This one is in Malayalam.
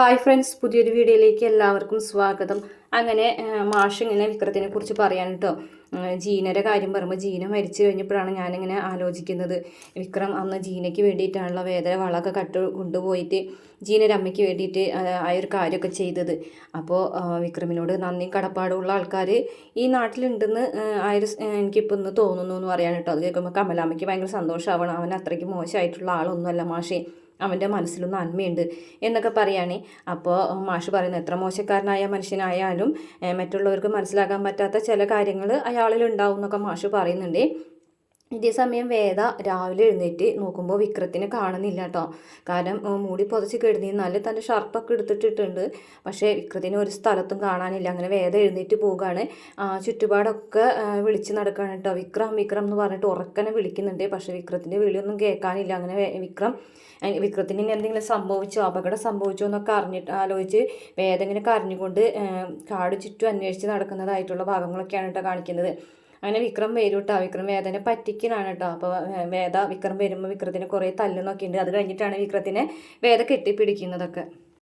ഹായ് ഫ്രണ്ട്സ് പുതിയൊരു വീഡിയോയിലേക്ക് എല്ലാവർക്കും സ്വാഗതം. അങ്ങനെ മാഷ് ഇങ്ങനെ വിക്രത്തിനെ കുറിച്ച് പറയാൻ കേട്ടോ ജീനയുടെ കാര്യം പറയുമ്പോൾ ജീന മരിച്ചു കഴിഞ്ഞപ്പോഴാണ് ഞാനിങ്ങനെ ആലോചിക്കുന്നത്. വിക്രം അന്ന് ജീനയ്ക്ക് വേണ്ടിയിട്ടാണല്ലോ വേദന വളമൊക്കെ കട്ട് കൊണ്ടുപോയിട്ട് ജീനയുടെ അമ്മയ്ക്ക് വേണ്ടിയിട്ട് ആ ഒരു കാര്യമൊക്കെ ചെയ്തത്. അപ്പോൾ വിക്രമിനോട് നന്ദി കടപ്പാടുള്ള ആൾക്കാർ ഈ നാട്ടിലുണ്ടെന്ന് ആ, ഒരു എനിക്കിപ്പോൾ ഒന്ന് തോന്നുന്നു എന്ന് പറയാൻ അത് കേൾക്കുമ്പോൾ കമലാമ്മയ്ക്ക് ഭയങ്കര സന്തോഷമാവണം അവൻ അത്രയ്ക്ക് മോശമായിട്ടുള്ള ആളൊന്നുമല്ല മാഷേ. അവന്റെ മനസ്സിലും നന്മയുണ്ട് എന്നൊക്കെ പറയുകയാണേ അപ്പോൾ മാഷ് പറയുന്നത് എത്ര മോശക്കാരനായ മനുഷ്യനായാലും മറ്റുള്ളവർക്ക് മനസ്സിലാക്കാൻ പറ്റാത്ത ചില കാര്യങ്ങൾ അയാളിൽ ഉണ്ടാവും എന്നൊക്കെ മാഷ് പറയുന്നുണ്ട്. ഇതേ സമയം വേദ രാവിലെ എഴുന്നേറ്റ് നോക്കുമ്പോൾ വിക്രത്തിനെ കാണുന്നില്ല കേട്ടോ കാരണം മൂടി പുതച്ച് കിടന്നി നല്ല തന്റെ ഷർട്ടൊക്കെ എടുത്തിട്ടിട്ടുണ്ട്. പക്ഷേ വിക്രത്തിനെ ഒരു സ്ഥലത്തും കാണാനില്ല. അങ്ങനെ വേദ എഴുന്നേറ്റ് പോവുകയാണ് ചുറ്റുപാടൊക്കെ വിളിച്ച് നടക്കുകയാണ് കേട്ടോ വിക്രം വിക്രം എന്ന് പറഞ്ഞിട്ട് ഉറക്കനെ വിളിക്കുന്നുണ്ട്. പക്ഷേ വിക്രത്തിന്റെ വിളിയൊന്നും കേൾക്കാനില്ല. അങ്ങനെ വിക്രം വിക്രത്തിന് ഇനി എന്തെങ്കിലും സംഭവിച്ചോ? അപകടം സംഭവിച്ചോ എന്നൊക്കെ അറിഞ്ഞിട്ട് ആലോചിച്ച് വേദ ഇങ്ങനെ കരഞ്ഞുകൊണ്ട് കാട് ചുറ്റും അന്വേഷിച്ച് നടക്കുന്നതായിട്ടുള്ള ഭാഗങ്ങളൊക്കെയാണ് കേട്ടോ കാണിക്കുന്നത്. അങ്ങനെ വിക്രം വരും കേട്ടോ വിക്രം വേദനെ പറ്റിക്കലാണ് കേട്ടോ അപ്പോൾ വേദ വിക്രം വരുമ്പോൾ വിക്രത്തിന് കുറേ തല്ലുന്നൊക്കെ ഉണ്ട് അത് കഴിഞ്ഞിട്ടാണ് വിക്രത്തിനെ വേദ കെട്ടിപ്പിടിക്കുന്നതൊക്കെ.